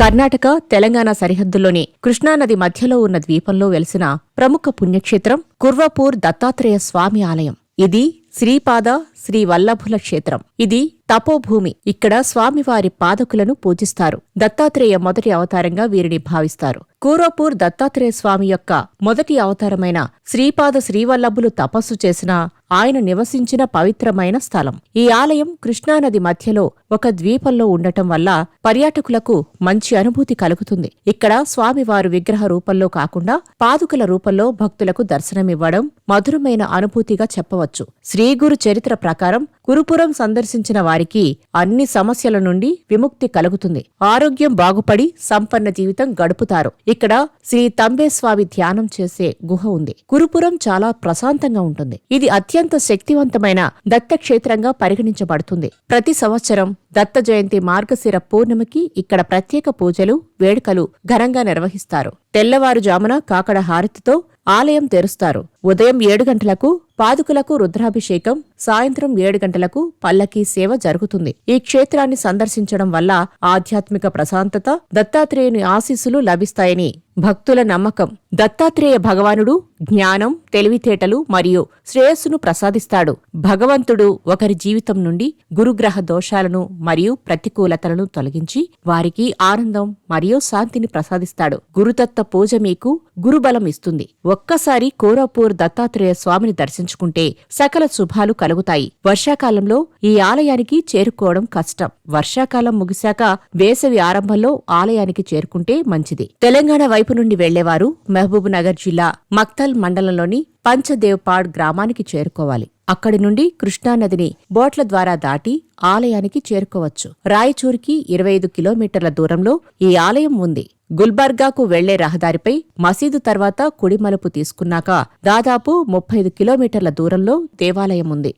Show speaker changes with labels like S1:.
S1: కర్ణాటక తెలంగాణ సరిహద్దుల్లోని కృష్ణానది మధ్యలో ఉన్న ద్వీపంలో వెలిసిన ప్రముఖ పుణ్యక్షేత్రం కుర్వపూర్ దత్తాత్రేయ స్వామి ఆలయం. ఇది శ్రీపాద శ్రీ వల్లభుల క్షేత్రం. ఇది తపోభూమి. ఇక్కడ స్వామివారి పాదకులను పూజిస్తారు. దత్తాత్రేయ మొదటి అవతారంగా వీరిని భావిస్తారు. కూరోపూర్ దత్తాత్రేయ స్వామి యొక్క మొదటి అవతారమైన శ్రీపాద శ్రీవల్లభులు తపస్సు చేసిన ఆయన నివసించిన పవిత్రమైన స్థలం. ఈ ఆలయం కృష్ణానది మధ్యలో ఒక ద్వీపంలో ఉండటం వల్ల పర్యాటకులకు మంచి అనుభూతి కలుగుతుంది. ఇక్కడ స్వామివారు విగ్రహ రూపంలో కాకుండా పాదుకల రూపంలో భక్తులకు దర్శనమివ్వడం మధురమైన అనుభూతిగా చెప్పవచ్చు. శ్రీగురు చరిత్ర ప్రకారం కురుపురం సందర్శించిన వారికి అన్ని సమస్యల నుండి విముక్తి కలుగుతుంది. ఆరోగ్యం బాగుపడి సంపన్న జీవితం గడుపుతారు. ఇక్కడ శ్రీ తంబేస్వామి ధ్యానం చేసే గుహ ఉంది. కురుపురం చాలా ప్రశాంతంగా ఉంటుంది. ఇది అత్యంత శక్తివంతమైన దత్తక్షేత్రంగా పరిగణించబడుతుంది. ప్రతి సంవత్సరం దత్త జయంతి మార్గశిర పూర్ణిమకి ఇక్కడ ప్రత్యేక పూజలు వేడుకలు ఘనంగా నిర్వహిస్తారు. తెల్లవారుజామున కాకడ హారతితో ఆలయం తెరుస్తారు. ఉదయం ఏడు గంటలకు పాదుకులకు రుద్రాభిషేకం సాయంత్రం ఏడు గంటలకు పల్లకీ సేవ జరుగుతుంది. ఈ క్షేత్రాన్ని సందర్శించడం వల్ల ఆధ్యాత్మిక ప్రశాంతత దత్తాత్రేయుని ఆశీస్సులు లభిస్తాయని భక్తుల నమ్మకం. దత్తాత్రేయ భగవానుడు జ్ఞానం తెలివితేటలు మరియు శ్రేయస్సును ప్రసాదిస్తాడు. భగవంతుడు ఒకరి జీవితం నుండి గురుగ్రహ దోషాలను మరియు ప్రతికూలతలను తొలగించి వారికి ఆనందం మరియు శాంతిని ప్రసాదిస్తాడు. గురుదత్త పూజ మీకు గురుబలం ఇస్తుంది. ఒక్కసారి కోరాపూర్ దత్తాత్రేయ స్వామిని దర్శించుకుంటే సకల శుభాలు కలుగుతాయి. వర్షాకాలంలో ఈ ఆలయానికి చేరుకోవడం కష్టం. వర్షాకాలం ముగిశాక వేసవి ఆరంభంలో ఆలయానికి చేరుకుంటే మంచిది. తెలంగాణ వైపు నుండి వెళ్ళేవారు మహబూబ్నగర్ జిల్లా మక్తల్ మండలంలోని పంచదేవ్పాడ్ గ్రామానికి చేరుకోవాలి. అక్కడి నుండి కృష్ణానదిని బోట్ల ద్వారా దాటి ఆలయానికి చేరుకోవచ్చు. రాయచూర్కి ఇరవై ఐదు కిలోమీటర్ల దూరంలో ఈ ఆలయం ఉంది. గుల్బర్గాకు వెళ్ళే రహదారిపై మసీదు తర్వాత కుడిమలుపు తీసుకున్నాక దాదాపు ముప్పై ఐదు కిలోమీటర్ల దూరంలో దేవాలయం ఉంది.